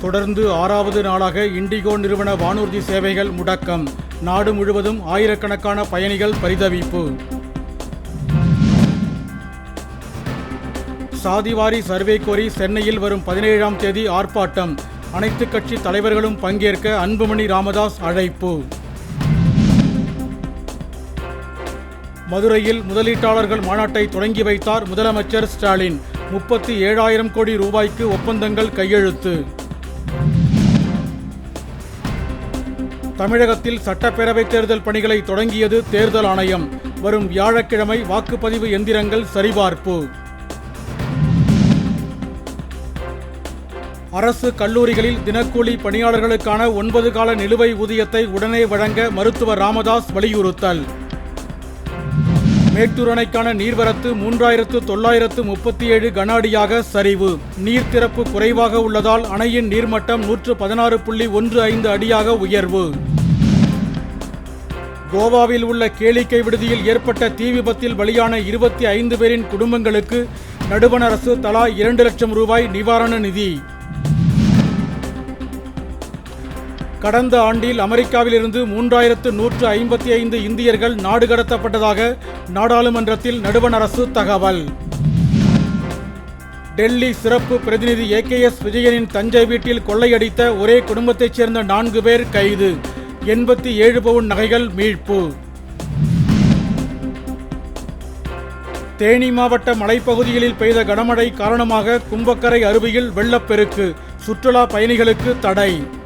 தொடர்ந்து ஆறாவது நாளாக இண்டிகோ நிறுவன வானூர்தி சேவைகள் முடக்கம். நாடு முழுவதும் ஆயிரக்கணக்கான பயணிகள் பரிதவிப்பு. சாதிவாரி சர்வே கோரி சென்னையில் வரும் பதினேழாம் தேதி ஆர்ப்பாட்டம். அனைத்து கட்சி தலைவர்களும் பங்கேற்க அன்புமணி ராமதாஸ் அழைப்பு. மதுரையில் முதலீட்டாளர்கள் மாநாட்டை தொடங்கி வைத்தார் முதலமைச்சர் ஸ்டாலின். முப்பத்தி ஏழாயிரம் கோடி ரூபாய்க்கு ஒப்பந்தங்கள் கையெழுத்து. தமிழகத்தில் சட்டப்பேரவைத் தேர்தல் பணிகளை தொடங்கியது தேர்தல் ஆணையம். வரும் வியாழக்கிழமை வாக்குப்பதிவு எந்திரங்கள் சரிபார்ப்பு. அரசு கல்லூரிகளில் தினக்கூலி பணியாளர்களுக்கான ஒன்பது கால நிலுவை ஊதியத்தை உடனே வழங்க மருத்துவர் ராமதாஸ் வலியுறுத்தல். மேட்டூர் அணைக்கான நீர்வரத்து மூன்றாயிரத்து தொள்ளாயிரத்து முப்பத்தி ஏழு கன அடியாக சரிவு. நீர் திறப்பு குறைவாக உள்ளதால் அணையின் நீர்மட்டம் நூற்று பதினாறு புள்ளி ஒன்று ஐந்து அடியாக உயர்வு. கோவாவில் உள்ள கேளிக்கை விடுதியில் ஏற்பட்ட தீ விபத்தில் பலியான இருபத்தி ஐந்து பேரின் குடும்பங்களுக்கு நடுவண அரசு தலா இரண்டு லட்சம் ரூபாய் நிவாரண நிதி. கடந்த ஆண்டில் அமெரிக்காவிலிருந்து மூன்றாயிரத்து நூற்று ஐம்பத்தி ஐந்து இந்தியர்கள் நாடு கடத்தப்பட்டதாக நாடாளுமன்றத்தில் நடுவண் அரசு தகவல். டெல்லி சிறப்பு பிரதிநிதி ஏ கே எஸ் விஜயனின் தஞ்சை வீட்டில் கொள்ளையடித்த ஒரே குடும்பத்தைச் சேர்ந்த நான்கு பேர் கைது. எண்பத்தி ஏழு பவுன் நகைகள் மீட்பு. தேனி மாவட்ட மலைப்பகுதிகளில் பெய்த கனமழை காரணமாக கும்பக்கரை அருவியில் வெள்ளப்பெருக்கு. சுற்றுலா பயணிகளுக்கு தடை.